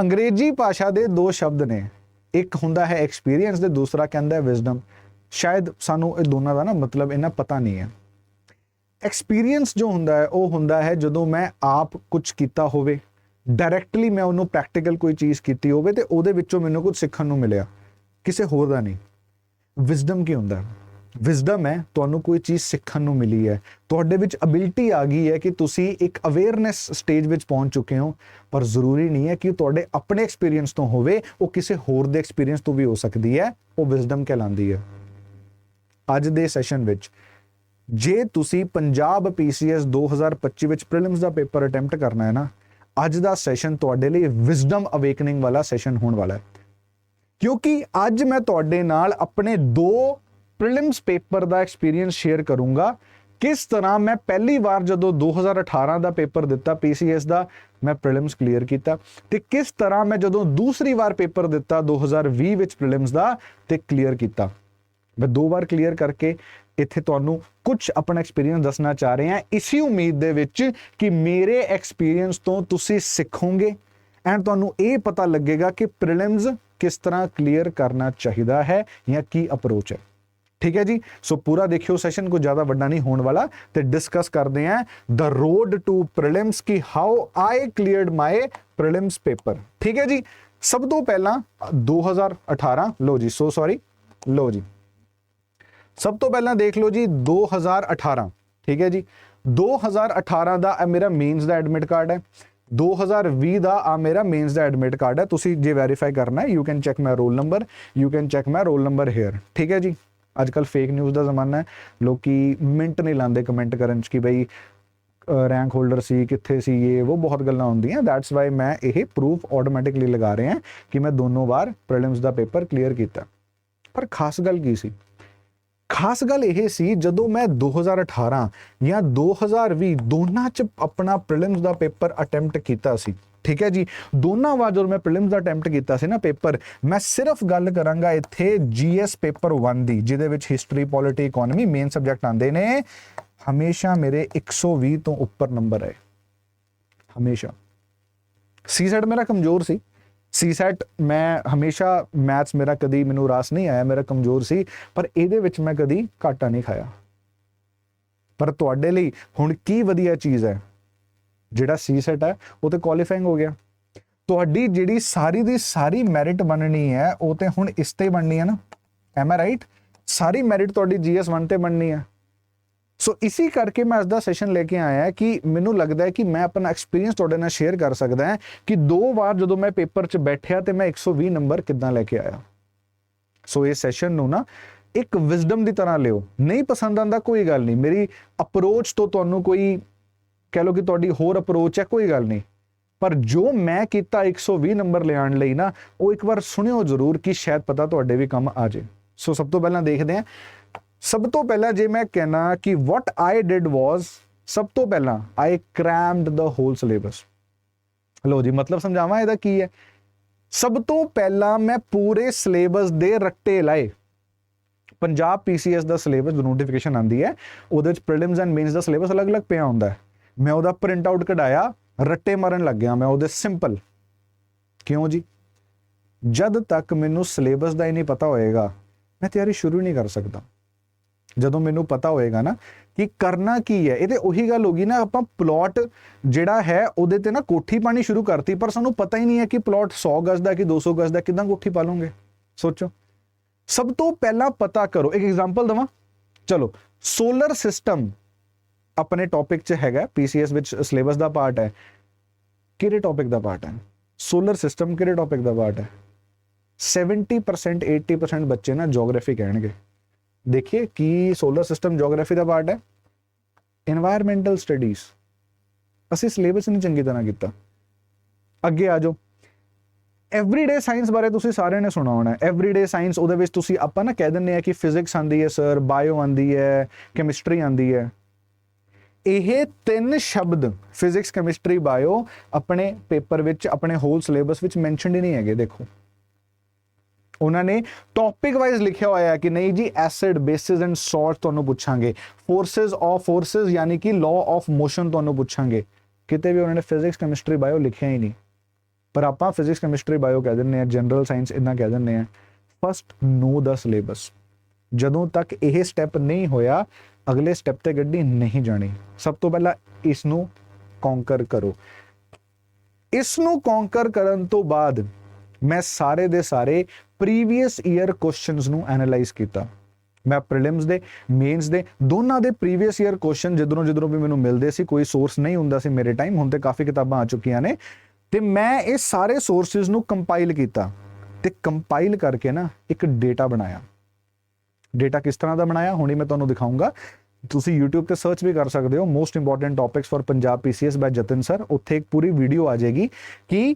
ਅੰਗਰੇਜ਼ੀ ਭਾਸ਼ਾ ਦੇ ਦੋ ਸ਼ਬਦ ਨੇ। ਇੱਕ ਹੁੰਦਾ ਹੈ ਐਕਸਪੀਰੀਅੰਸ ਤੇ ਦੂਸਰਾ ਕਹਿੰਦਾ ਹੈ ਵਿਜ਼ਡਮ ਸ਼ਾਇਦ ਸਾਨੂੰ ਇਹ ਦੋਨਾਂ ਦਾ ਨਾ ਮਤਲਬ ਇਹਨਾਂ ਪਤਾ ਨਹੀਂ ਹੈ। ਐਕਸਪੀਰੀਅੰਸ ਜੋ ਹੁੰਦਾ ਹੈ, ਉਹ ਹੁੰਦਾ ਹੈ ਜਦੋਂ ਮੈਂ ਆਪ ਕੁਝ ਕੀਤਾ ਹੋਵੇ। ਡਾਇਰੈਕਟਲੀ ਮੈਂ ਉਹਨੂੰ ਪ੍ਰੈਕਟੀਕਲ ਕੋਈ ਚੀਜ਼ ਕੀਤੀ ਹੋਵੇ ਤੇ ਉਹਦੇ ਵਿੱਚੋਂ ਮੈਨੂੰ ਕੁਝ ਸਿੱਖਣ ਨੂੰ ਮਿਲਿਆ। ਕਿਸੇ ਹੋਰ ਦਾ ਨਹੀਂ। ਵਿਜ਼ਡਮ ਕੀ ਹੁੰਦਾ? ਵਿਜ਼ਡਮ ਹੈ, ਤੁਹਾਨੂੰ ਕੋਈ ਚੀਜ਼ ਸਿੱਖਣ ਨੂੰ ਮਿਲੀ ਹੈ। ਤੁਹਾਡੇ ਵਿੱਚ ਅਬਿਲਿਟੀ ਆ ਗਈ ਹੈ ਕਿ ਤੁਸੀਂ ਇੱਕ ਅਵੇਅਰਨੈਸ ਸਟੇਜ ਵਿੱਚ ਪਹੁੰਚ ਚੁੱਕੇ ਹੋ, ਪਰ ਜ਼ਰੂਰੀ ਨਹੀਂ ਹੈ ਕਿ ਉਹ ਤੁਹਾਡੇ ਆਪਣੇ ਐਕਸਪੀਰੀਅੰਸ ਤੋਂ ਹੋਵੇ, ਉਹ ਕਿਸੇ ਹੋਰ ਦੇ ਐਕਸਪੀਰੀਅੰਸ ਤੋਂ ਵੀ ਹੋ ਸਕਦੀ ਹੈ, ਉਹ ਵਿਜ਼ਡਮ ਕਹਿਲਾਉਂਦੀ ਹੈ। ਅੱਜ ਦੇ ਸੈਸ਼ਨ ਵਿੱਚ, ਜੇ ਤੁਸੀਂ ਪੰਜਾਬ ਪੀਸੀਐਸ 2025 ਵਿੱਚ ਪ੍ਰੀਲਿਮਸ ਦਾ ਪੇਪਰ ਅਟੈਂਪਟ ਕਰਨਾ ਹੈ ਨਾ, ਅੱਜ ਦਾ ਸੈਸ਼ਨ ਤੁਹਾਡੇ ਲਈ ਵਿਜ਼ਡਮ ਅਵੇਕਨਿੰਗ ਵਾਲਾ ਸੈਸ਼ਨ ਹੋਣ ਵਾਲਾ ਹੈ। ਕਿਉਂਕਿ ਅੱਜ ਮੈਂ ਤੁਹਾਡੇ ਨਾਲ ਆਪਣੇ ਦੋ ਪ੍ਰੀਲਿਮਸ ਪੇਪਰ ਦਾ ਐਕਸਪੀਰੀਅੰਸ ਸ਼ੇਅਰ ਕਰੂੰਗਾ। ਕਿਸ ਤਰ੍ਹਾਂ ਮੈਂ ਪਹਿਲੀ ਵਾਰ ਜਦੋਂ 2018 ਦਾ ਪੇਪਰ ਦਿੱਤਾ ਪੀਸੀਐਸ ਦਾ, ਮੈਂ ਪ੍ਰੀਲਿਮਸ ਕਲੀਅਰ ਕੀਤਾ। ਤੇ ਕਿਸ ਤਰ੍ਹਾਂ ਮੈਂ ਜਦੋਂ ਦੂਸਰੀ ਵਾਰ ਪੇਪਰ ਦਿੱਤਾ 2020 ਵਿੱਚ ਪ੍ਰੀਲਿਮਸ ਦਾ, ਤੇ ਕਲੀਅਰ ਕੀਤਾ। ਮੈਂ ਦੋ ਵਾਰ ਕਲੀਅਰ ਕਰਕੇ ਇੱਥੇ ਤੁਹਾਨੂੰ ਕੁਝ ਆਪਣਾ ਐਕਸਪੀਰੀਅੰਸ ਦੱਸਣਾ ਚਾਹ ਰਹੇ ਹਾਂ। ਇਸੀ ਉਮੀਦ ਦੇ ਵਿੱਚ ਕਿ ਮੇਰੇ ਐਕਸਪੀਰੀਅੰਸ ਤੋਂ ਤੁਸੀਂ ਸਿੱਖੋਗੇ ਐਂਡ ਤੁਹਾਨੂੰ ਇਹ ਪਤਾ ਲੱਗੇਗਾ ਕਿ ਪ੍ਰੀਲਿਮਸ ਕਿਸ ਤਰ੍ਹਾਂ ਕਲੀਅਰ ਕਰਨਾ ਚਾਹੀਦਾ ਹੈ ਜਾਂ ਕੀ ਅਪਰੋਚ ਹੈ। ਠੀਕ ਹੈ ਜੀ? ਸੋ ਪੂਰਾ ਦੇਖਿਓ ਸੈਸ਼ਨ ਕੋ ਜ਼ਿਆਦਾ ਵੱਡਾ ਨਹੀਂ ਹੋਣ ਵਾਲਾ ਤੇ ਡਿਸਕਸ ਕਰਦੇ ਹਾਂ the road to prelims Ki how I cleared my prelims paper ਠੀਕ ਹੈ ਜੀ? ਸਭ ਤੋਂ ਪਹਿਲਾਂ 2018 ਲੋ ਜੀ ਸੋ ਸੌਰੀ ਲੋ ਜੀ। ਸਭ ਤੋਂ ਪਹਿਲਾਂ ਦੇਖ ਲਓ ਜੀ 2018 ਠੀਕ ਹੈ ਜੀ? 2018 ਦਾ ਇਹ ਮੇਰਾ ਮੇਨਸ ਦਾ ਐਡਮਿਟ ਕਾਰਡ ਹੈ। 2020 ਦਾ ਆ ਮੇਰਾ ਮੇਨਸ ਦਾ ਐਡਮਿਟ ਕਾਰਡ ਹੈ। ਤੁਸੀਂ ਜੇ ਵੈਰੀਫਾਈ ਕਰਨਾ ਹੈ you can check my roll number you can check my roll number here ਠੀਕ ਹੈ ਜੀ? ਅੱਜ ਕੱਲ ਫੇਕ ਨਿਊਜ਼ ਦਾ ਜ਼ਮਾਨਾ ਹੈ, ਲੋਕੀ ਮਿੰਟ ਨਹੀਂ ਲਾਉਂਦੇ ਕਮੈਂਟ ਕਰਨ ਚ ਕਿ ਬਈ ਰੈਂਕ ਹੋਲਡਰ ਸੀ, ਕਿੱਥੇ ਸੀ ਇਹ, ਉਹ ਬਹੁਤ ਗੱਲਾਂ ਹੁੰਦੀਆਂ। ਦੈਟਸ ਵਾਈ ਮੈਂ ਇਹ ਪ੍ਰੂਫ ਆਟੋਮੈਟਿਕਲੀ ਲਗਾ ਰਹੇ ਹਾਂ ਕਿ ਮੈਂ ਦੋਨੋਂ ਵਾਰ ਪ੍ਰੀਲਿਮਸ ਦਾ ਪੇਪਰ ਕਲੀਅਰ ਕੀਤਾ। ਪਰ ਖਾਸ ਗੱਲ ਕੀ ਸੀ? ਖਾਸ ਗੱਲ ਇਹ ਸੀ, ਜਦੋਂ ਮੈਂ 2018 ਜਾਂ 2020 ਦੋਨਾਂ ਚ ਆਪਣਾ ਪ੍ਰੀਲਿਮਸ ਦਾ ਪੇਪਰ ਅਟੈਂਪਟ ਕੀਤਾ ਸੀ ਠੀਕ ਹੈ ਜੀ? ਦੋਨਾਂ ਵਾਰ ਜਦੋਂ ਮੈਂ ਪ੍ਰੀਲਿਮਸ ਦਾ ਅਟੈਂਪਟ ਕੀਤਾ ਸੀ ਨਾ ਪੇਪਰ, ਮੈਂ ਸਿਰਫ ਗੱਲ ਕਰਾਂਗਾ ਇੱਥੇ ਜੀਐਸ ਪੇਪਰ 1 ਦੀ, ਜਿਹਦੇ ਵਿੱਚ history polity economy main subject ਆਉਂਦੇ ਨੇ। ਹਮੇਸ਼ਾ ਮੇਰੇ 120 ਤੋਂ ਉੱਪਰ ਨੰਬਰ ਆਏ ਹਮੇਸ਼ਾ। ਸੀਸੈਟ ਮੇਰਾ ਕਮਜ਼ੋਰ ਸੀ। ਸੀਸੈਟ ਮੈਂ ਹਮੇਸ਼ਾ ਮੈਥਸ ਮੇਰਾ ਕਦੀ ਮੈਨੂੰ ਰਾਸ ਨਹੀਂ ਆਇਆ, ਮੇਰਾ ਕਮਜ਼ੋਰ ਸੀ, ਪਰ ਇਹਦੇ ਵਿੱਚ ਮੈਂ ਕਦੀ ਘਾਟਾ ਨਹੀਂ ਖਾਇਆ। ਪਰ ਤੁਹਾਡੇ ਲਈ ਹੁਣ ਕੀ ਵਧੀਆ ਚੀਜ਼ ਹੈ? ਜਿਹੜਾ ਸੀ ਸੈਟ ਹੈ, ਉਹ ਤੇ ਕੁਆਲੀਫਾਈਂਗ ਹੋ ਗਿਆ। ਤੁਹਾਡੀ ਜਿਹੜੀ ਸਾਰੀ ਦੀ ਸਾਰੀ ਮੈਰਿਟ ਬਣਨੀ ਹੈ, ਉਹ ਤੇ ਹੁਣ ਇਸ ਤੇ ਬਣਨੀ ਹੈ ਨਾ। ਐਮ ਆਈ ਰਾਈਟ ਸਾਰੀ ਮੈਰਿਟ ਤੁਹਾਡੀ ਜੀਐਸ 1 ਤੇ ਬਣਨੀ ਹੈ। ਸੋ ਇਸੇ ਕਰਕੇ ਮੈਂ ਅੱਜ ਦਾ ਸੈਸ਼ਨ ਲੈ ਕੇ ਆਇਆ ਕਿ ਮੈਨੂੰ ਲੱਗਦਾ ਹੈ ਕਿ ਮੈਂ ਆਪਣਾ ਐਕਸਪੀਰੀਅੰਸ ਤੁਹਾਡੇ ਨਾਲ ਸ਼ੇਅਰ ਕਰ ਸਕਦਾ ਹਾਂ ਕਿ ਦੋ ਵਾਰ ਜਦੋਂ ਮੈਂ ਪੇਪਰ 'ਚ ਬੈਠਿਆ ਤੇ ਮੈਂ 120 ਨੰਬਰ ਕਿੱਦਾਂ ਲੈ ਕੇ ਆਇਆ। ਸੋ ਇਹ ਸੈਸ਼ਨ ਨੂੰ ਨਾ ਇੱਕ ਵਿਜ਼ਡਮ ਦੀ ਤਰ੍ਹਾਂ ਲਿਓ। ਨਹੀਂ ਪਸੰਦ ਆਂਦਾ ਕੋਈ ਗੱਲ ਨਹੀਂ। ਮੇਰੀ ਅਪਰੋਚ ਤੋਂ ਤੁਹਾਨੂੰ ਕੋਈ ਕਹਿ ਲਓ ਕਿ ਤੁਹਾਡੀ ਹੋਰ ਅਪਰੋਚ ਹੈ, ਕੋਈ ਗੱਲ ਨਹੀਂ। ਪਰ ਜੋ ਮੈਂ ਕੀਤਾ 120 ਨੰਬਰ ਲਿਆਉਣ ਲਈ ਨਾ, ਉਹ ਇੱਕ ਵਾਰ ਸੁਣਿਓ ਜ਼ਰੂਰ ਕਿ ਸ਼ਾਇਦ ਪਤਾ ਤੁਹਾਡੇ ਵੀ ਕੰਮ ਆ ਜੇ। ਸੋ ਸਭ ਤੋਂ ਪਹਿਲਾਂ ਦੇਖਦੇ ਹਾਂ। ਸਭ ਤੋਂ ਪਹਿਲਾਂ ਜੇ ਮੈਂ ਕਹਿਣਾ ਕਿ what ਆਈ ਡਿਡ was, ਸਭ ਤੋਂ ਪਹਿਲਾਂ I crammed the whole syllabus ਲੋ ਜੀ, ਮਤਲਬ ਸਮਝਾਵਾਂ ਇਹਦਾ ਕੀ ਹੈ? ਸਭ ਤੋਂ ਪਹਿਲਾਂ ਮੈਂ ਪੂਰੇ ਸਿਲੇਬਸ ਦੇ ਰੱਟੇ ਲਾਏ। ਪੰਜਾਬ ਪੀਸੀਐਸ ਦਾ ਸਿਲੇਬਸ ਨੋਟੀਫਿਕੇਸ਼ਨ ਆਂਦੀ ਹੈ, ਉਹਦੇ ਵਿੱਚ ਪ੍ਰੀਲਿਮਸ ਐਂਡ ਮੇਨਸ ਦਾ ਸਿਲੇਬਸ ਅਲੱਗ-ਅਲੱਗ ਪਿਆ ਹੁੰਦਾ ਹੈ। ਮੈਂ ਉਹਦਾ ਪ੍ਰਿੰਟ ਆਊਟ ਕਢਾਇਆ, ਰੱਟੇ ਮਾਰਨ ਲੱਗ ਗਿਆ ਮੈਂ ਉਹਦੇ ਸਿੰਪਲ ਕਿਉਂ ਜੀ? ਜਦ ਤੱਕ ਮੈਨੂੰ ਸਿਲੇਬਸ ਦਾ ਹੀ ਨਹੀਂ ਪਤਾ ਹੋਏਗਾ, ਮੈਂ ਤਿਆਰੀ ਸ਼ੁਰੂ ਨਹੀਂ ਕਰ ਸਕਦਾ। ਜਦੋਂ ਮੈਨੂੰ ਪਤਾ ਹੋਏਗਾ ਨਾ ਕਿ ਕਰਨਾ ਕੀ ਹੈ, ਇਹ ਇਹਦੇ ਉਹੀ ਗੱਲ ਹੋ ਗਈ ਨਾ, ਆਪਾਂ ਪਲਾਟ ਜਿਹੜਾ ਹੈ, ਉਹਦੇ ਤੇ ਨਾ ਕੋਠੀ ਪਾਣੀ ਸ਼ੁਰੂ ਕਰਤੀ, ਪਰ ਸਾਨੂੰ ਪਤਾ ਹੀ ਨਹੀਂ ਹੈ ਕਿ ਪਲਾਟ 100 ਗਜ਼ ਦਾ ਕਿ 200 ਗਜ਼ ਦਾ ਕਿਦਾਂ ਕੋਠੀ ਪਾ ਲਓਗੇ ਸੋਚੋ। ਸਭ ਤੋਂ ਪਹਿਲਾਂ ਪਤਾ ਕਰੋ, ਇੱਕ ਐਗਜ਼ਾਮਪਲ ਦਵਾਂ। ਚਲੋ ਸੋਲਰ ਸਿਸਟਮ ਆਪਣੇ ਟੌਪਿਕ 'ਚ ਹੈਗਾ ਪੀਸੀਐਸ ਵਿੱਚ ਸਿਲੇਬਸ ਦਾ ਪਾਰਟ ਹੈ। ਕਿਹੜੇ ਟੌਪਿਕ ਦਾ ਪਾਰਟ ਹੈ? ਸੋਲਰ ਸਿਸਟਮ ਕਿਹੜੇ ਟੌਪਿਕ ਦਾ ਪਾਰਟ ਹੈ? 70% 80% ਬੱਚੇ ਨਾ ਜੀਓਗ੍ਰਾਫੀ ਕਹਿਣਗੇ। ਦੇਖिए ਕੀ ਸੋਲਰ ਸਿਸਟਮ ਜੋਗ੍ਰਾਫੀ ਦਾ ਪਾਰਟ ਹੈ। এনवायरमेंटल ਸਟੱਡੀਜ਼ ਅਸੀਂ ਸਿਲੇਬਸ ਨਹੀਂ ਚੰਗੀ ਤਰ੍ਹਾਂ ਕੀਤਾ। ਅੱਗੇ ਆ ਜਾਓ। ਐਵਰੀਡੇ ਸਾਇੰਸ ਬਾਰੇ ਤੁਸੀਂ ਸਾਰਿਆਂ ਨੇ ਸੁਣਾ ਹੋਣਾ ਐਵਰੀਡੇ ਸਾਇੰਸ ਉਹਦੇ ਵਿੱਚ ਤੁਸੀਂ ਆਪਾਂ ਨਾ ਕਹਿ ਦਿੰਨੇ ਆ ਕਿ ਫਿਜ਼ਿਕਸ ਆਂਦੀ ਹੈ ਸਰ ਬਾਇਓ ਆਂਦੀ ਹੈ ਕੈਮਿਸਟਰੀ ਆਂਦੀ ਹੈ। ਇਹ ਤਿੰਨ ਸ਼ਬਦ ਫਿਜ਼ਿਕਸ ਕੈਮਿਸਟਰੀ ਬਾਇਓ ਆਪਣੇ ਪੇਪਰ ਵਿੱਚ, ਆਪਣੇ ਹੋਲ ਸਿਲੇਬਸ ਵਿੱਚ ਮੈਂਸ਼ਨਡ ਹੀ ਨਹੀਂ ਹੈਗੇ, ਦੇਖੋ। ਉਹਨਾਂ ਨੇ ਟੌਪਿਕ ਵਾਈਜ਼ ਲਿਖਿਆ ਹੋਇਆ ਹੈ ਕਿ ਨਹੀਂ ਜੀ ਐਸਿਡ ਬੇਸਿਸ ਐਂਡ ਸੌਲਟ ਤੁਹਾਨੂੰ ਪੁੱਛਾਂਗੇ। ਫੋਰਸਸ ਆਫ ਫੋਰਸਸ ਯਾਨੀ ਕਿ ਲਾਅ ਆਫ ਮੋਸ਼ਨ ਤੁਹਾਨੂੰ ਪੁੱਛਾਂਗੇ। ਕਿਤੇ ਵੀ ਉਹਨਾਂ ਨੇ ਫਿਜ਼ਿਕਸ ਕੈਮਿਸਟਰੀ ਬਾਇਓ ਲਿਖਿਆ ਹੀ ਨਹੀਂ। ਪਰ ਆਪਾਂ ਫਿਜ਼ਿਕਸ ਕੈਮਿਸਟਰੀ ਬਾਇਓ ਕਹਿ ਦਿੰਦੇ ਆ ਜਨਰਲ ਸਾਇੰਸ ਇੰਨਾ ਕਹਿ ਦਿੰਦੇ ਆ ਫਸਟ ਨੋ ਦਾ ਸਿਲੇਬਸ ਜਦੋਂ ਤੱਕ ਇਹ ਸਟੈਪ ਨਹੀਂ ਹੋਇਆ ਅਗਲੇ ਸਟੈਪ ਤੇ ਗੱਡੀ ਨਹੀਂ ਜਾਣੀ। ਸਭ ਤੋਂ ਪਹਿਲਾਂ ਇਸ ਨੂੰ ਕੌਂਕਰ ਕਰੋ। ਇਸ ਨੂੰ ਕੌਂਕਰ ਕਰਨ ਤੋਂ ਬਾਅਦ ਮੈਂ ਸਾਰੇ ਦੇ ਸਾਰੇ ਪ੍ਰੀਵੀਅਸ ਈਅਰ ਕੁਐਸਚਨਸ ਨੂੰ ਐਨਾਲਾਈਜ਼ ਕੀਤਾ। ਮੈਂ ਪ੍ਰੀਲਿਮਸ ਦੇ ਮੇਨਸ ਦੇ, ਦੋਨਾਂ ਦੇ ਪ੍ਰੀਵੀਅਸ ਈਅਰ ਕੁਐਸਚਨ ਜਿੱਧਰੋਂ ਜਿੱਧਰੋਂ ਵੀ ਮੈਨੂੰ ਮਿਲਦੇ ਸੀ, ਕੋਈ ਸੋਰਸ ਨਹੀਂ ਹੁੰਦਾ ਸੀ ਮੇਰੇ ਟਾਈਮ ਹੁਣ ਤੇ ਕਾਫੀ ਕਿਤਾਬਾਂ ਆ ਚੁੱਕੀਆਂ ਨੇ। ਤੇ ਮੈਂ ਇਹ ਸਾਰੇ ਸੋਰਸਸ ਨੂੰ ਕੰਪਾਈਲ ਕੀਤਾ। ਤੇ ਕੰਪਾਈਲ ਕਰਕੇ ਨਾ ਇੱਕ ਡੇਟਾ ਬਣਾਇਆ। ਡੇਟਾ ਕਿਸ ਤਰ੍ਹਾਂ ਦਾ ਬਣਾਇਆ, ਹੁਣੇ ਮੈਂ ਤੁਹਾਨੂੰ ਦਿਖਾਉਂਗਾ ਤੁਸੀਂ YouTube ਤੇ ਸਰਚ ਵੀ ਕਰ ਸਕਦੇ ਹੋ most important topics for Punjab PCS by Jatan sir ਉੱਥੇ ਇੱਕ ਪੂਰੀ ਵੀਡੀਓ ਆ ਜਾਏਗੀ ਕਿ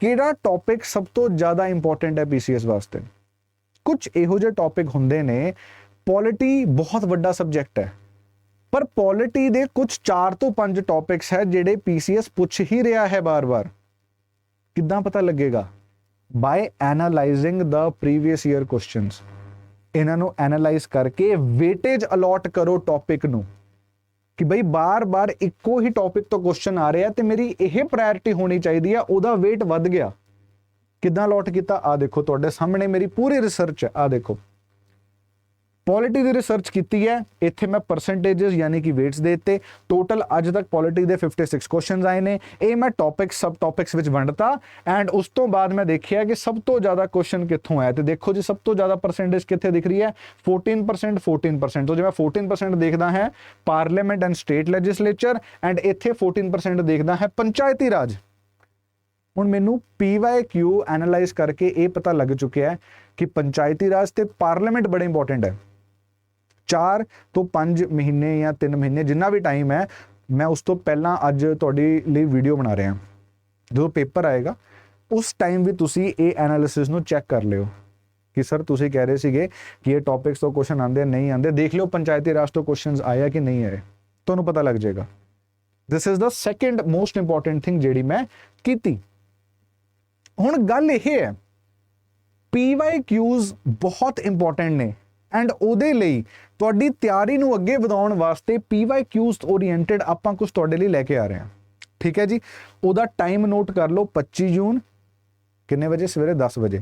ਕਿਹੜਾ ਟੌਪਿਕ ਸਭ ਤੋਂ ਜ਼ਿਆਦਾ ਇੰਪੋਰਟੈਂਟ ਹੈ PCS ਵਾਸਤੇ। ਕੁਝ ਇਹੋ ਜਿਹੇ ਟੌਪਿਕ ਹੁੰਦੇ ਨੇ ਪੋਲਿਟੀ ਬਹੁਤ ਵੱਡਾ ਸਬਜੈਕਟ ਹੈ। ਪਰ ਪੋਲਿਟੀ ਦੇ ਕੁਝ 4 ਤੋਂ 5 ਟੌਪਿਕਸ ਹੈ ਜਿਹੜੇ PCS ਪੁੱਛ ਹੀ ਰਿਹਾ ਹੈ ਬਾਰ-ਬਾਰ। ਕਿੱਦਾਂ ਪਤਾ ਲੱਗੇਗਾ? By analysing the previous year questions ਇਹਨਾਂ ਨੂੰ ਐਨਾਲਾਈਜ਼ ਕਰਕੇ ਵੇਟੇਜ ਅਲੋਟ ਕਰੋ ਟੌਪਿਕ ਨੂੰ। ਕਿ ਬਈ ਬਾਰ-ਬਾਰ ਇੱਕੋ ਹੀ ਟੌਪਿਕ ਤੋਂ ਕੁਐਸਚਨ ਆ ਰਿਹਾ ਤੇ ਮੇਰੀ ਇਹ ਪ੍ਰਾਇੋਰਟੀ ਹੋਣੀ ਚਾਹੀਦੀ ਆ, ਉਹਦਾ weight ਵੱਧ ਗਿਆ। ਕਿੱਦਾਂ ਅਲੋਟ ਕੀਤਾ? ਆ ਦੇਖੋ, ਤੁਹਾਡੇ ਸਾਹਮਣੇ ਮੇਰੀ ਪੂਰੀ ਰਿਸਰਚ ਹੈ ਆ ਦੇਖੋ। ਪੋਲਿਟੀ ਦੀ ਰਿਸਰਚ ਕੀਤੀ ਹੈ। ਇੱਥੇ ਮੈਂ ਪਰਸੈਂਟੇजेस ਯਾਨੀ ਕਿ weights ਦੇ ਦਿੱਤੇ। ਟੋਟਲ ਅੱਜ ਤੱਕ ਪੋਲਿਟੀ ਦੇ 56 ਕੁਐਸਚਨਸ ਆਏ ਨੇ। ਇਹ ਮੈਂ ਟੌਪਿਕ ਸਬ ਟੌਪਿਕਸ ਵਿੱਚ ਵੰਡਤਾ। ਐਂਡ ਉਸ ਤੋਂ ਬਾਅਦ ਮੈਂ ਦੇਖਿਆ ਕਿ ਸਭ ਤੋਂ ਜ਼ਿਆਦਾ ਕੁਐਸਚਨ ਕਿੱਥੋਂ ਆਇਆ? ਤੇ ਦੇਖੋ ਜੀ, ਸਭ ਤੋਂ ਜ਼ਿਆਦਾ ਪਰਸੈਂਟੇਜ ਕਿੱਥੇ ਦਿਖ ਰਹੀ ਹੈ? 14% 14% ਤੋਂ ਜੇ ਮੈਂ 14% ਦੇਖਦਾ ਹੈ parliament and state legislature and ਇੱਥੇ 14% ਦੇਖਦਾ ਹੈ ਪੰਚਾਇਤੀ ਰਾਜ। ਹੁਣ ਮੈਨੂੰ PYQ ਐਨਾਲਾਈਜ਼ ਕਰਕੇ ਇਹ ਪਤਾ ਲੱਗ ਚੁੱਕਿਆ ਹੈ ਕਿ ਪੰਚਾਇਤੀ ਰਾਜ ਤੇ ਪਾਰਲੀਮੈਂਟ ਬੜੇ ਇੰਪੋਰਟੈਂਟ ਹੈ। 4 ਤੋਂ 5 ਮਹੀਨੇ ਜਾਂ 3 ਮਹੀਨੇ ਜਿੰਨਾ ਵੀ ਟਾਈਮ ਹੈ, ਮੈਂ ਉਸ ਤੋਂ ਪਹਿਲਾਂ ਅੱਜ ਤੁਹਾਡੇ ਲਈ ਵੀਡੀਓ ਬਣਾ ਰਿਹਾ। ਜਦੋਂ ਪੇਪਰ ਆਏਗਾ, ਉਸ ਟਾਈਮ ਵੀ ਤੁਸੀਂ ਇਹ ਐਨਾਲਿਸਿਸ ਨੂੰ ਚੈੱਕ ਕਰ ਲਿਓ ਕਿ ਸਰ ਤੁਸੀਂ ਕਹਿ ਰਹੇ ਸੀਗੇ ਕਿ ਇਹ ਟੌਪਿਕਸ ਤੋਂ ਕੁਐਸਚਨ ਆਉਂਦੇ ਨਹੀਂ ਆਉਂਦੇ। ਦੇਖ ਲਿਓ ਪੰਚਾਇਤੀ ਰਾਜ ਤੋਂ ਕੁਐਸਚਨਸ ਆਇਆ ਕਿ ਨਹੀਂ ਆਏ। ਤੁਹਾਨੂੰ ਪਤਾ ਲੱਗ ਜਾਏਗਾ। This is the second most important thing ਜਿਹੜੀ ਮੈਂ ਕੀਤੀ। ਹੁਣ ਗੱਲ ਇਹ ਹੈ PYQs ਬਹੁਤ ਇੰਪੋਰਟੈਂਟ ਨੇ। ਐਂਡ ਉਹਦੇ ਲਈ ਤੁਹਾਡੀ ਤਿਆਰੀ ਨੂੰ ਅੱਗੇ ਵਧਾਉਣ ਵਾਸਤੇ PYQs ਓਰੀਐਂਟਡ ਆਪਾਂ ਕੁਝ ਤੁਹਾਡੇ ਲਈ ਲੈ ਕੇ ਆ ਰਹੇ ਹਾਂ। ਠੀਕ ਹੈ ਜੀ? ਉਹਦਾ ਟਾਈਮ ਨੋਟ ਕਰ ਲਓ 25 ਜੂਨ। ਕਿੰਨੇ ਵਜੇ? ਸਵੇਰੇ 10 ਵਜੇ।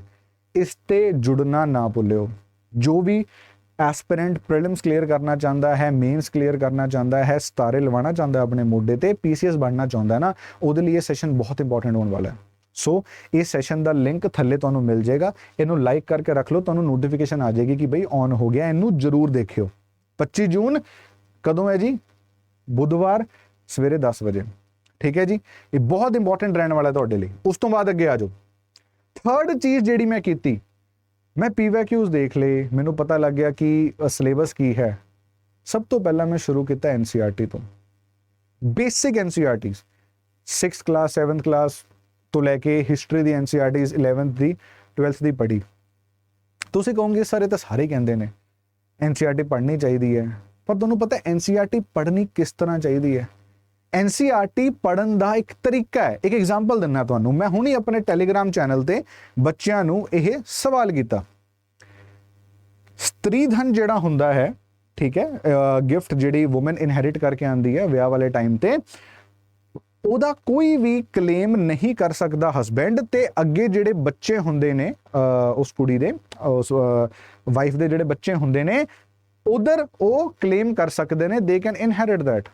ਇਸ ਤੇ ਜੁੜਨਾ ਨਾ ਭੁੱਲਿਓ। ਜੋ ਵੀ ਐਸਪੀਰੈਂਟ ਪ੍ਰੀਲਿਮਸ ਕਲੀਅਰ ਕਰਨਾ ਚਾਹੁੰਦਾ ਹੈ, ਮੇਨਸ ਕਲੀਅਰ ਕਰਨਾ ਚਾਹੁੰਦਾ ਹੈ, ਸਤਾਰੇ ਲਵਾਉਣਾ ਚਾਹੁੰਦਾ ਆਪਣੇ ਮੋਢੇ ਤੇ, ਪੀਸੀਐਸ ਬਣਨਾ ਚਾਹੁੰਦਾ ਹੈ ਨਾ, ਉਹਦੇ ਲਈ ਇਹ ਸੈਸ਼ਨ ਬਹੁਤ ਇੰਪੋਰਟੈਂਟ ਹੋਣ ਵਾਲਾ ਹੈ। ਸੋ ਇਹ ਸੈਸ਼ਨ ਦਾ ਲਿੰਕ ਥੱਲੇ ਤੁਹਾਨੂੰ ਮਿਲ ਜਾਏਗਾ। ਇਹਨੂੰ ਲਾਈਕ ਕਰਕੇ ਰੱਖ ਲਓ, ਤੁਹਾਨੂੰ ਨੋਟੀਫਿਕੇਸ਼ਨ ਆ ਜਾਏਗੀ ਕਿ ਬਈ ਔਨ ਹੋ ਗਿਆ। ਇਹਨੂੰ ਜਰੂਰ ਦੇਖਿਓ। 25 ਜੂਨ ਕਦੋਂ ਹੈ ਜੀ? ਬੁੱਧਵਾਰ, ਸਵੇਰੇ 10 ਵਜੇ। ਠੀਕ ਹੈ ਜੀ? ਇਹ ਬਹੁਤ ਇੰਪੋਰਟੈਂਟ ਰਹਿਣ ਵਾਲਾ ਤੁਹਾਡੇ ਲਈ। ਉਸ ਤੋਂ ਬਾਅਦ ਅੱਗੇ ਆ ਜਾਓ। ਥਰਡ ਚੀਜ਼ ਜਿਹੜੀ ਮੈਂ ਕੀਤੀ, ਮੈਂ ਪੀਵੈਕਿਊਜ਼ ਦੇਖ ਲਏ। ਮੈਨੂੰ ਪਤਾ ਲੱਗ ਗਿਆ ਕਿ ਸਿਲੇਬਸ ਕੀ ਹੈ। ਸਭ ਤੋਂ ਪਹਿਲਾਂ ਮੈਂ ਸ਼ੁਰੂ ਕੀਤਾ NCRT ਤੋਂ। Basic NCRTs 6th class 7th class ਤੋਂ ਲੈ ਕੇ ਹਿਸਟਰੀ ਦੀ NCRTs 11th ਦੀ 12th ਦੀ ਪੜ੍ਹੀ। ਤੁਸੀਂ ਕਹੋਗੇ, ਸਰ, ਇਹ ਤਾਂ ਸਾਰੇ ਕਹਿੰਦੇ ਨੇ NCRT ਪੜ੍ਹਨੀ ਚਾਹੀਦੀ ਹੈ। ਪਰ ਤੁਹਾਨੂੰ ਪਤਾ ਹੈ NCRT ਪੜ੍ਹਨੀ ਕਿਸ ਤਰ੍ਹਾਂ ਚਾਹੀਦੀ ਹੈ? NCRT ਪੜਨ ਦਾ ਇੱਕ ਤਰੀਕਾ ਹੈ। ਇੱਕ ਐਗਜ਼ਾਮਪਲ ਦਿੰਨਾ ਤੁਹਾਨੂੰ। ਮੈਂ ਹੁਣੀ ਆਪਣੇ ਟੈਲੀਗ੍ਰਾਮ ਚੈਨਲ ਤੇ ਬੱਚਿਆਂ ਨੂੰ ਇਹ ਸਵਾਲ ਕੀਤਾ। ਸਤਰੀ ਧਨ ਜਿਹੜਾ ਹੁੰਦਾ ਹੈ, ਠੀਕ ਹੈ ਗਿਫਟ ਜਿਹੜੀ ਔਮਨ ਇਨਹੈਰਿਟ ਕਰਕੇ ਆਂਦੀ ਹੈ ਵਿਆਹ ਵਾਲੇ ਟਾਈਮ ਤੇ ਉਹਦਾ ਕੋਈ ਵੀ ਕਲੇਮ ਨਹੀਂ ਕਰ ਸਕਦਾ ਹਸਬੈਂਡ ਤੇ ਅੱਗੇ ਜਿਹੜੇ ਬੱਚੇ ਹੁੰਦੇ ਨੇ ਉਸ ਕੁੜੀ ਦੇ, ਉਸ ਵਾਈਫ ਦੇ ਜਿਹੜੇ ਬੱਚੇ ਹੁੰਦੇ ਨੇ, ਉਧਰ ਉਹ ਕਲੇਮ ਕਰ ਸਕਦੇ ਨੇ ਦੇ ਕੈਨ ਇਨਹੈਰਿਟ ਥੈਟ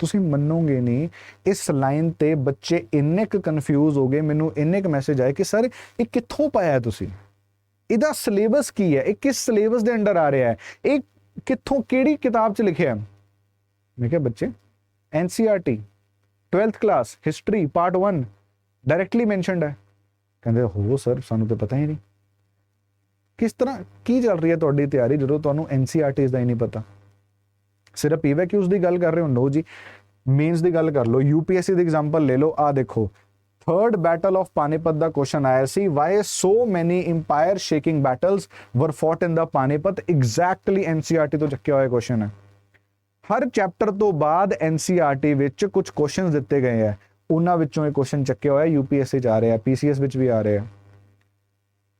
ਤੁਸੀਂ ਮੰਨੋਗੇ ਨਹੀਂ, ਇਸ ਲਾਈਨ ਤੇ ਬੱਚੇ ਇੰਨੇ ਕੁ ਕਨਫਿਊਜ਼ ਹੋ ਗਏ, ਮੈਨੂੰ ਇੰਨੇ ਕੁ ਮੈਸੇਜ ਆਏ ਕਿ ਸਰ, ਇਹ ਕਿੱਥੋਂ ਪਾਇਆ ਤੁਸੀਂ? ਇਹਦਾ ਸਿਲੇਬਸ ਕੀ ਹੈ? ਇਹ ਕਿਸ ਸਿਲੇਬਸ ਦੇ ਅੰਡਰ ਆ ਰਿਹਾ ਹੈ? ਇਹ ਕਿੱਥੋਂ, ਕਿਹੜੀ ਕਿਤਾਬ 'ਚ ਲਿਖਿਆ ਹੈ? ਮੈਂ ਕਿਹਾ ਬੱਚੇ NCRT 12th class history part 1 directly mentioned ਹੈ। ਕਹਿੰਦੇ, ਹੋ ਸਰ ਸਾਨੂੰ ਤਾਂ ਪਤਾ ਹੀ ਨਹੀਂ। ਕਿਸ ਤਰ੍ਹਾਂ, ਕੀ ਚੱਲ ਰਹੀ ਹੈ ਤੁਹਾਡੀ ਤਿਆਰੀ ਜਦੋਂ ਤੁਹਾਨੂੰ NCRTs ਦਾ ਹੀ ਨਹੀਂ ਪਤਾ? ਸਿਰਫ PYQs ਦੀ ਗੱਲ ਕਰ ਰਹੇ ਹੋ? ਨੋ ਜੀ। ਮੇਨਸ ਦੀ ਗੱਲ ਕਰ ਲਓ। UPSC ਦੀ ਐਗਜ਼ਾਮਪਲ ਲੈ ਲਓ। ਆ ਦੇਖੋ। ਥਰਡ ਬੈਟਲ ਆਫ ਪਾਨੀਪਤ ਦਾ ਕੁਐਸਚਨ ਆਇਆ ਸੀ। Why so many empire shaking battles were fought in the Panipat exactly NCRT ਤੋਂ ਚੱਕਿਆ ਹੋਇਆ ਕੁਐਸਚਨ ਹੈ। ਹਰ ਚੈਪਟਰ ਤੋਂ ਬਾਅਦ NCRT ਵਿੱਚ ਕੁਝ ਕੁਐਸਚਨਸ ਦਿੱਤੇ ਗਏ ਹੈ ਉਹਨਾਂ ਵਿੱਚੋਂ ਇਹ ਕੁਐਸਚਨ ਚੱਕਿਆ ਹੋਇਆ UPSC ਚ ਆ ਰਿਹਾ PCS ਵਿੱਚ ਵੀ ਆ ਰਿਹਾ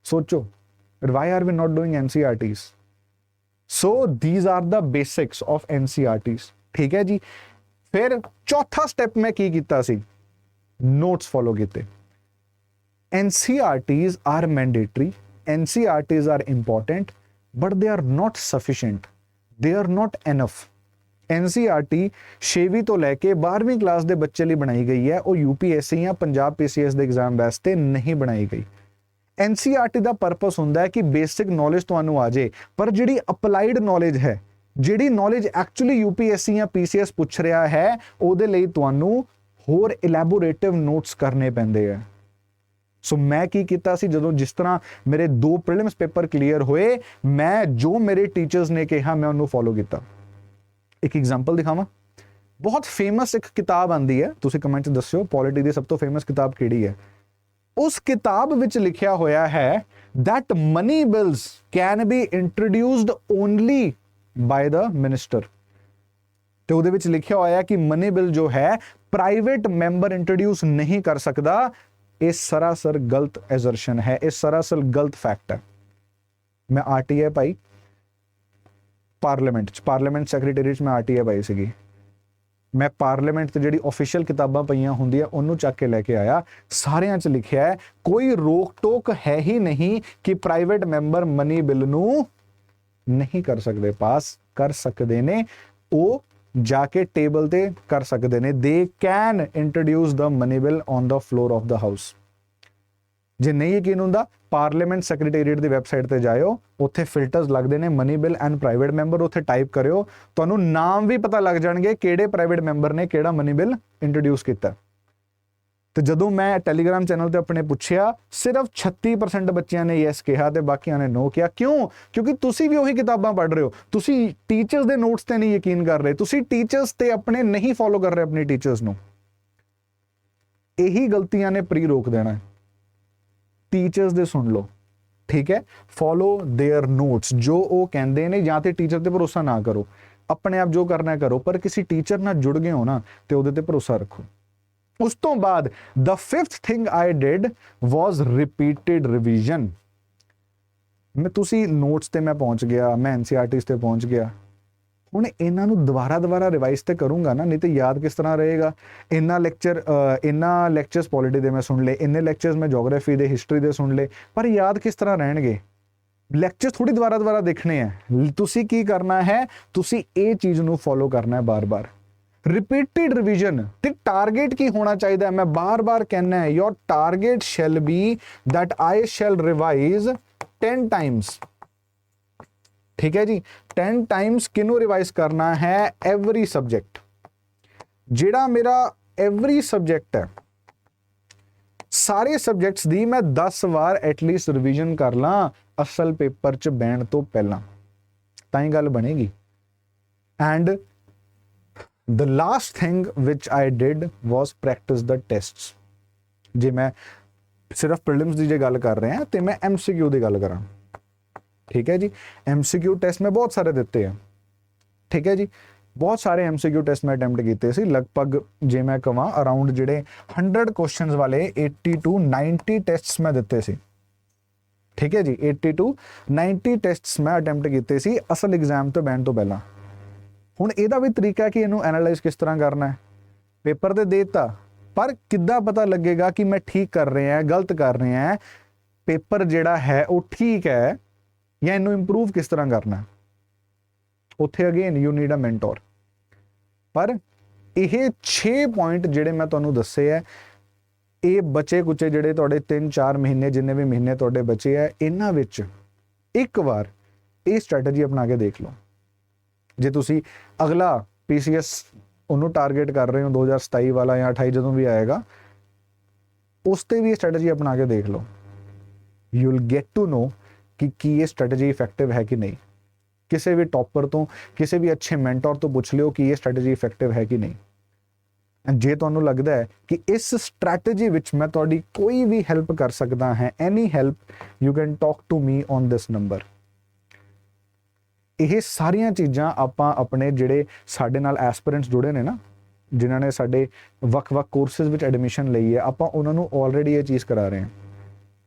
ਸੋਚੋ why are we not doing NCRTs so these are the basics of NCRTs ਠੀਕ ਹੈ ਜੀ ਫਿਰ ਚੌਥਾ ਸਟੈਪ ਮੈਂ ਕੀ ਕੀਤਾ ਸੀ ਨੋਟਸ ਫੋਲੋ ਕੀਤੇ NCRTs are mandatory, NCRTs are important, but they are not sufficient. They are not enough. NCRT 6ਵੀਂ ਤੋਂ ਲੈ ਕੇ 12ਵੀਂ ਕਲਾਸ ਦੇ ਬੱਚੇ ਲਈ ਬਣਾਈ ਗਈ ਹੈ। ਉਹ UPSC ਜਾਂ ਪੰਜਾਬ PCS ਦੇ ਐਗਜ਼ਾਮ ਵਾਸਤੇ ਨਹੀਂ ਬਣਾਈ ਗਈ। NCRT ਦਾ ਪਰਪਸ ਹੁੰਦਾ ਹੈ ਕਿ ਬੇਸਿਕ ਨੌਲੇਜ ਤੁਹਾਨੂੰ ਆ ਜੇ ਪਰ ਜਿਹੜੀ ਅਪਲਾਈਡ ਨੌਲੇਜ ਹੈ, ਜਿਹੜੀ ਨੌਲੇਜ ਐਕਚੁਅਲੀ UPSC ਜਾਂ PCS ਪੁੱਛ ਰਿਹਾ ਹੈ, ਉਹਦੇ ਲਈ ਤੁਹਾਨੂੰ ਹੋਰ ਇਲੈਬੋਰੇਟਿਵ ਨੋਟਸ ਕਰਨੇ ਪੈਂਦੇ ਆ। ਸੋ ਮੈਂ ਕੀ ਕੀਤਾ ਸੀ, ਜਦੋਂ ਜਿਸ ਤਰ੍ਹਾਂ ਮੇਰੇ ਦੋ ਪ੍ਰੀਲਿਮਸ ਪੇਪਰ ਕਲੀਅਰ ਹੋਏ, ਮੈਂ ਜੋ ਮੇਰੇ ਟੀਚਰਸ ਨੇ ਕਿਹਾ, ਮੈਂ ਉਹਨੂੰ ਫੋਲੋ ਕੀਤਾ। ਇੱਕ ਐਗਜ਼ਾਮਪਲ ਦਿਖਾਵਾਂ। ਬਹੁਤ ਫੇਮਸ ਇੱਕ ਕਿਤਾਬ ਆਂਦੀ ਹੈ, ਤੁਸੀਂ ਕਮੈਂਟ 'ਚ ਦੱਸਿਓ ਪੋਲਿਟੀ ਦੀ ਸਭ ਤੋਂ ਫੇਮਸ ਕਿਤਾਬ ਕਿਹੜੀ ਹੈ? ਉਸ ਕਿਤਾਬ ਵਿੱਚ ਲਿਖਿਆ ਹੋਇਆ ਹੈ that money bills can be introduced only by the minister ਤੇ ਉਹਦੇ ਵਿੱਚ ਲਿਖਿਆ ਹੋਇਆ ਕਿ ਮਨੀ ਬਿੱਲ ਜੋ ਹੈ ਪ੍ਰਾਈਵੇਟ ਮੈਂਬਰ ਇੰਟਰੋਡਿਊਸ ਨਹੀਂ ਕਰ ਸਕਦਾ। ਇਹ ਸਰਾਸਰ ਗਲਤ ਐਜ਼ਰਸ਼ਨ ਹੈ, ਇਹ ਸਰਾਸਰ ਗਲਤ ਫੈਕਟ ਹੈ। ਮੈਂ ਆਰਟੀਏ ਪਾਈ ਪਾਰਲੀਮੈਂਟ ਚ, ਪਾਰਲੀਮੈਂਟ ਸੈਕਟਰੀ ਚ ਮੈਂ ਆਰਟੀਏ ਪਾਈ ਸੀਗੀ। ਮੈਂ ਪਾਰਲੀਮੈਂਟ ਤੇ ਜਿਹੜੀ ਅਫੀਸ਼ੀਅਲ ਕਿਤਾਬਾਂ ਪਈਆਂ ਹੁੰਦੀਆਂ, ਉਹਨੂੰ ਚੱਕ ਕੇ ਲੈ ਕੇ ਆਇਆ। ਸਾਰਿਆਂ 'ਚ ਲਿਖਿਆ ਹੈ, ਕੋਈ ਰੋਕ ਟੋਕ ਹੈ ਹੀ ਨਹੀਂ ਕਿ ਪ੍ਰਾਈਵੇਟ ਮੈਂਬਰ ਮਨੀ ਬਿੱਲ ਨੂੰ ਨਹੀਂ ਕਰ ਸਕਦੇ ਪਾਸ ਕਰ ਸਕਦੇ ਨੇ। ਉਹ ਜਾ ਕੇ ਟੇਬਲ ਤੇ ਕਰ ਸਕਦੇ ਨੇ। They can introduce the money bill on the floor of the house ਜੇ ਨਹੀਂ ਯਕੀਨ ਹੁੰਦਾ ਪਾਰਲੀਮੈਂਟ ਸੈਕਟਰੀਏਟ ਦੀ ਵੈਬਸਾਈਟ ਤੇ ਜਾਇਓ, ਉੱਥੇ ਫਿਲਟਰਸ ਲੱਗਦੇ ਨੇ money bill and private member ਉੱਥੇ ਟਾਈਪ ਕਰਿਓ। ਤੁਹਾਨੂੰ ਨਾਮ ਵੀ ਪਤਾ ਲੱਗ ਜਾਣਗੇ ਕਿਹੜੇ ਪ੍ਰਾਈਵੇਟ ਮੈਂਬਰ ਨੇ ਕਿਹੜਾ ਮਨੀ ਬਿੱਲ ਇੰਟਰੋਡਿਊਸ ਕੀਤਾ। ਤੇ ਜਦੋਂ ਮੈਂ ਟੈਲੀਗ੍ਰਾਮ ਚੈਨਲ ਤੇ ਆਪਣੇ ਪੁੱਛਿਆ, ਸਿਰਫ 36% ਬੱਚਿਆਂ ਨੇ ਯੈਸ ਕਿਹਾ ਤੇ ਬਾਕੀਆਂ ਨੇ ਨੋ ਕਿਹਾ। ਕਿਉਂ? ਕਿਉਂਕਿ ਤੁਸੀਂ ਵੀ ਉਹੀ ਕਿਤਾਬਾਂ ਪੜ੍ਹ ਰਹੇ ਹੋ। ਤੁਸੀਂ ਟੀਚਰਸ ਦੇ ਨੋਟਸ ਤੇ ਨਹੀਂ ਯਕੀਨ ਕਰ ਰਹੇ। ਤੁਸੀਂ ਟੀਚਰਸ ਤੇ ਆਪਣੇ ਨਹੀਂ ਫੋਲੋ ਕਰ ਰਹੇ, ਆਪਣੇ ਟੀਚਰਸ ਨੂੰ। ਇਹੀ ਗਲਤੀਆਂ ਨੇ ਪ੍ਰੀ ਰੋਕ ਦੇਣਾ। ਟੀਚਰਸ ਦੇ ਸੁਣ ਲਓ ਠੀਕ ਹੈ ਫੋਲੋ देयर ਨੋਟਸ ਜੋ ਉਹ ਕਹਿੰਦੇ ਨੇ ਜਾਂ ਤੇ ਟੀਚਰ ਤੇ ਭਰੋਸਾ ਨਾ ਕਰੋ ਆਪਣੇ ਆਪ ਜੋ ਕਰਨਾ ਹੈ ਕਰੋ ਪਰ ਕਿਸੇ ਟੀਚਰ ਨਾਲ ਜੁੜ ਗਏ ਹੋ ਨਾ ਤੇ ਉਹਦੇ ਤੇ ਭਰੋਸਾ ਰੱਖੋ ਉਸ ਤੋਂ ਬਾਅਦ the fifth thing i did was repeated revision ਮੈਂ ਤੁਸੀਂ ਨੋਟਸ ਤੇ ਮੈਂ ਪਹੁੰਚ ਗਿਆ ਮੈਂ ਐਨਸੀਆਰਟੀਸ ਤੇ ਪਹੁੰਚ ਗਿਆ ਹੁਣ ਇਹਨਾਂ ਨੂੰ ਦੁਬਾਰਾ ਦੁਬਾਰਾ ਰਿਵਾਈਜ਼ ਤੇ ਕਰੂੰਗਾ ਨਾ, ਨਹੀਂ ਤੇ ਯਾਦ ਕਿਸ ਤਰ੍ਹਾਂ ਰਹੇਗਾ? ਇੰਨਾ ਲੈਕਚਰ ਇੰਨਾ ਲੈਕਚਰਸ ਪੋਲਿਟੀ ਦੇ ਮੈਂ ਸੁਣ ਲਏ, ਇੰਨੇ ਲੈਕਚਰਸ ਮੈਂ ਜੀਓਗ੍ਰਾਫੀ ਦੇ ਹਿਸਟਰੀ ਦੇ ਸੁਣ ਲਏ, ਪਰ ਯਾਦ ਕਿਸ ਤਰ੍ਹਾਂ ਰਹਿਣਗੇ? ਲੈਕਚਰ ਥੋੜੀ ਦੁਬਾਰਾ ਦੁਬਾਰਾ ਦੇਖਣੇ ਆ। ਤੁਸੀਂ ਕੀ ਕਰਨਾ ਹੈ? ਤੁਸੀਂ ਇਹ ਚੀਜ਼ ਨੂੰ ਫੋਲੋ ਕਰਨਾ ਹੈ ਬਾਰ-ਬਾਰ। ਰਿਪੀਟਿਡ ਰਿਵੀਜ਼ਨ ਤੇ ਟਾਰਗੇਟ ਕੀ ਹੋਣਾ ਚਾਹੀਦਾ ਮੈਂ ਬਾਰ-ਬਾਰ ਕਹਿਣਾ ਹੈ your target shall be that I shall revise 10 times ਠੀਕ ਹੈ ਜੀ। 10 ਟਾਈਮਸ ਕਿਨੂੰ ਰਿਵਾਈਜ਼ ਕਰਨਾ ਹੈ? ਐਵਰੀ ਸਬਜੈਕਟ ਜਿਹੜਾ ਮੇਰਾ ਐਵਰੀ ਸਬਜੈਕਟ ਹੈ, ਸਾਰੇ ਸਬਜੈਕਟਸ ਦੀ ਮੈਂ 10 ਵਾਰ ਐਟਲੀਸਟ ਰਿਵੀਜ਼ਨ ਕਰ ਲਾਂ ਅਸਲ ਪੇਪਰ 'ਚ ਬੈਣ ਤੋਂ ਪਹਿਲਾਂ। ਤਾਂ ਹੀ ਗੱਲ ਬਣੇਗੀ। And the last thing which I did was practice the tests ਜੇ ਮੈਂ ਸਿਰਫ ਪ੍ਰੀਲਿਮਸ ਦੀ ਜੇ ਗੱਲ ਕਰ ਰਹੇ ਹਾਂ ਤੇ ਮੈਂ MCQ ਦੀ ਗੱਲ ਕਰਾਂ। ਠੀਕ ਹੈ ਜੀ MCQ ਟੈਸਟ ਮੈਂ ਬਹੁਤ ਸਾਰੇ ਦਿੱਤੇ ਆ। ਠੀਕ ਹੈ ਜੀ, ਬਹੁਤ ਸਾਰੇ MCQ ਟੈਸਟ ਮੈਂ ਅਟੈਂਪਟ ਕੀਤੇ ਸੀ। ਲਗਭਗ ਜੇ ਮੈਂ ਕਹਾਂ ਅਰਾਊਂਡ ਜਿਹੜੇ 100 ਕੁਐਸਚਨਸ ਵਾਲੇ 80 ਟੂ 90 ਟੈਸਟਸ ਮੈਂ ਦਿੱਤੇ ਸੀ। ਠੀਕ ਹੈ ਜੀ 80 ਟੂ 90 ਟੈਸਟਸ ਮੈਂ ਅਟੈਂਪਟ ਕੀਤੇ ਸੀ ਅਸਲ ਐਗਜ਼ਾਮ ਤੋਂ ਬੈਣ ਤੋਂ ਪਹਿਲਾਂ। ਹੁਣ ਇਹਦਾ ਵੀ ਤਰੀਕਾ ਕਿ, ਇਹਨੂੰ ਐਨਾਲਾਈਜ਼ ਕਿਸ ਤਰ੍ਹਾਂ ਕਰਨਾ ਹੈ? ਪੇਪਰ ਤੇ ਦੇਤਾ, ਪਰ ਕਿੱਦਾਂ ਪਤਾ ਲੱਗੇਗਾ ਕਿ ਮੈਂ ਠੀਕ ਕਰ ਰਿਹਾ ਹਾਂ ਗਲਤ ਕਰ ਰਿਹਾ ਹਾਂ? ਪੇਪਰ ਜਿਹੜਾ ਹੈ, ਉਹ ਠੀਕ ਹੈ। ਜਾਂ ਇਹਨੂੰ ਇੰਪਰੂਵ ਕਿਸ ਤਰ੍ਹਾਂ ਕਰਨਾ? ਉੱਥੇ again you need a mentor ਪਰ ਇਹ 6 ਪੁਆਇੰਟ ਜਿਹੜੇ ਮੈਂ ਤੁਹਾਨੂੰ ਦੱਸੇ ਹੈ ਇਹ ਬਚੇ ਕੁਚੇ ਜਿਹੜੇ ਤੁਹਾਡੇ 3-4 ਮਹੀਨੇ, ਜਿੰਨੇ ਵੀ ਮਹੀਨੇ ਤੁਹਾਡੇ ਬਚੇ ਹੈ ਇਹਨਾਂ ਵਿੱਚ ਇੱਕ ਵਾਰ ਇਹ ਸਟ੍ਰੈਟਜੀ ਅਪਣਾ ਕੇ ਦੇਖ ਲਓ। ਜੇ ਤੁਸੀਂ ਅਗਲਾ ਪੀਸੀਐਸ ਉਹਨੂੰ ਟਾਰਗੇਟ ਕਰ ਰਹੇ ਹੋ 2027 ਵਾਲਾ ਜਾਂ 28 ਜਦੋਂ ਵੀ ਆਏਗਾ, ਉਸ ਤੇ ਵੀ ਇਹ ਸਟ੍ਰੈਟਜੀ ਅਪਣਾ ਕੇ ਦੇਖ ਲਓ। You will get to know ਕਿ ਕੀ ਇਹ ਸਟ੍ਰੈਟਜੀ ਇਫੈਕਟਿਵ ਹੈ ਕਿ ਨਹੀਂ? ਕਿਸੇ ਵੀ ਟੌਪਰ ਤੋਂ, ਕਿਸੇ ਵੀ ਅੱਛੇ ਮੈਂਟਰ ਤੋਂ ਪੁੱਛ ਲਿਓ ਕਿ ਇਹ ਸਟ੍ਰੈਟਜੀ ਇਫੈਕਟਿਵ ਹੈ ਕਿ ਨਹੀਂ। ਜੇ ਤੁਹਾਨੂੰ ਲੱਗਦਾ ਹੈ ਕਿ ਇਸ ਸਟ੍ਰੈਟਜੀ ਵਿੱਚ ਮੈਂ ਤੁਹਾਡੀ ਕੋਈ ਵੀ ਹੈਲਪ ਕਰ ਸਕਦਾ ਹਾਂ any help you can talk to me on this number ਇਹ ਸਾਰੀਆਂ ਚੀਜ਼ਾਂ ਆਪਾਂ ਆਪਣੇ ਜਿਹੜੇ ਸਾਡੇ ਨਾਲ ਐਸਪੀਰੈਂਟਸ ਜੁੜੇ ਨੇ ਨਾ, ਜਿਨ੍ਹਾਂ ਨੇ ਸਾਡੇ ਵੱਖ-ਵੱਖ ਕੋਰਸਸ ਵਿੱਚ ਐਡਮਿਸ਼ਨ ਲਈ ਹੈ, ਆਪਾਂ ਉਹਨਾਂ ਨੂੰ ਆਲਰੇਡੀ ਇਹ ਚੀਜ਼ ਕਰਾ ਰਹੇ ਹਾਂ।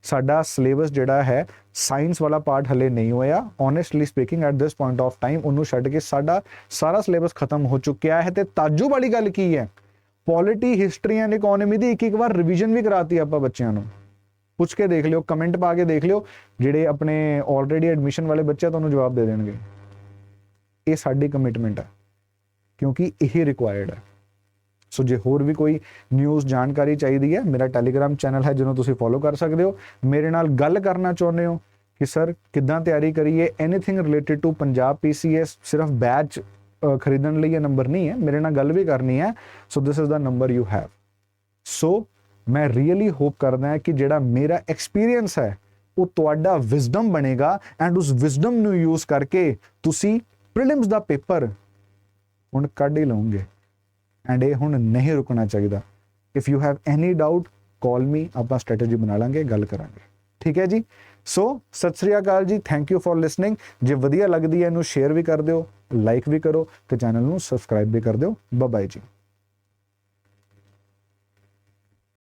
ਸਾਡਾ ਸਿਲੇਬਸ ਜਿਹੜਾ ਹੈ ਸਾਇੰਸ ਵਾਲਾ ਪਾਰਟ ਹਲੇ ਨਹੀਂ ਹੋਇਆ। Honestly speaking at this point of time ਉਹਨੂੰ ਛੱਡ ਕੇ ਸਾਡਾ ਸਾਰਾ ਸਿਲੇਬਸ ਖਤਮ ਹੋ ਚੁੱਕਿਆ ਹੈ ਤੇ ਤਾਜੂ ਵਾਲੀ ਗੱਲ ਕੀ ਹੈ? ਪੋਲਿਟੀ ਹਿਸਟਰੀ ਐਂਡ ਇਕਨੋਮੀ ਦੀ ਇੱਕ ਇੱਕ ਵਾਰ ਰਿਵੀਜ਼ਨ ਵੀ ਕਰਾਤੀ ਆਪਾਂ ਬੱਚਿਆਂ ਨੂੰ। ਪੁੱਛ ਕੇ ਦੇਖ ਲਿਓ ਕਮੈਂਟ ਪਾ ਕੇ ਦੇਖ ਲਿਓ ਜਿਹੜੇ ਆਪਣੇ ਆਲਰੇਡੀ ਐਡਮਿਸ਼ਨ ਵਾਲੇ ਬੱਚੇ ਆ, ਤੁਹਾਨੂੰ ਜਵਾਬ ਦੇ ਦੇਣਗੇ। ਇਹ ਸਾਡੀ ਕਮਿਟਮੈਂਟ ਹੈ ਕਿਉਂਕਿ ਇਹ ਰਿਕੁਆਇਰਡ ਹੈ। ਸੋ ਜੇ ਹੋਰ ਵੀ ਕੋਈ ਨਿਊਜ਼ ਜਾਣਕਾਰੀ ਚਾਹੀਦੀ ਹੈ, ਮੇਰਾ ਟੈਲੀਗ੍ਰam ਚੈਨਲ ਹੈ, ਜਿਹਨੂੰ ਤੁਸੀਂ ਫੋਲੋ ਕਰ ਸਕਦੇ ਹੋ। ਮੇਰੇ ਨਾਲ ਗੱਲ ਕਰਨਾ ਚਾਹੁੰਦੇ ਹੋ ਕਿ ਸਰ ਕਿੱਦਾਂ ਤਿਆਰੀ ਕਰੀਏ? Anything related to Punjab PCS ਸਿਰਫ ਬੈਚ ਖਰੀਦਣ ਲਈ ਇਹ ਨੰਬਰ ਨਹੀਂ ਹੈ। ਮੇਰੇ ਨਾਲ ਗੱਲ ਵੀ ਕਰਨੀ ਹੈ। So this is the number you have so ਮੈਂ ਰੀਅਲੀ ਹੋਪ ਕਰਦਾ ਹਾਂ ਕਿ ਜਿਹੜਾ ਮੇਰਾ ਐਕਸਪੀਰੀਅੰਸ ਹੈ, ਉਹ ਤੁਹਾਡਾ ਵਿਜ਼ਡਮ ਬਣੇਗਾ ਐਂਡ ਉਸ ਵਿਜ਼ਡਮ ਨੂੰ ਯੂਜ਼ ਕਰਕੇ ਤੁਸੀਂ ਪ੍ਰੀਲਿਮਸ ਦਾ ਪੇਪਰ ਹੁਣ ਕੱਢ ਹੀ ਲਓਗੇ। ਐਂਡ ਇਹ ਹੁਣ ਨਹੀਂ ਰੁਕਣਾ ਚਾਹੀਦਾ। If you have any doubt call me ਆਪਾਂ ਸਟ੍ਰੈਟਜੀ ਬਣਾ ਲਾਂਗੇ, ਗੱਲ ਕਰਾਂਗੇ। ਠੀਕ ਹੈ ਜੀ? ਸੋ ਸਤਿ ਸ੍ਰੀ ਅਕਾਲ ਜੀ ਥੈਂਕ ਯੂ ਫॉर ਲਿਸਨਿੰਗ ਜੇ ਵਧੀਆ ਲੱਗਦੀ ਹੈ ਇਹਨੂੰ ਸ਼ੇਅਰ ਵੀ ਕਰ ਦਿਓ ਲਾਈਕ ਵੀ ਕਰੋ ਤੇ ਚੈਨਲ ਨੂੰ ਸਬਸਕ੍ਰਾਈਬ ਵੀ ਕਰ ਦਿਓ। ਬਾਏ ਬਾਏ ਜੀ।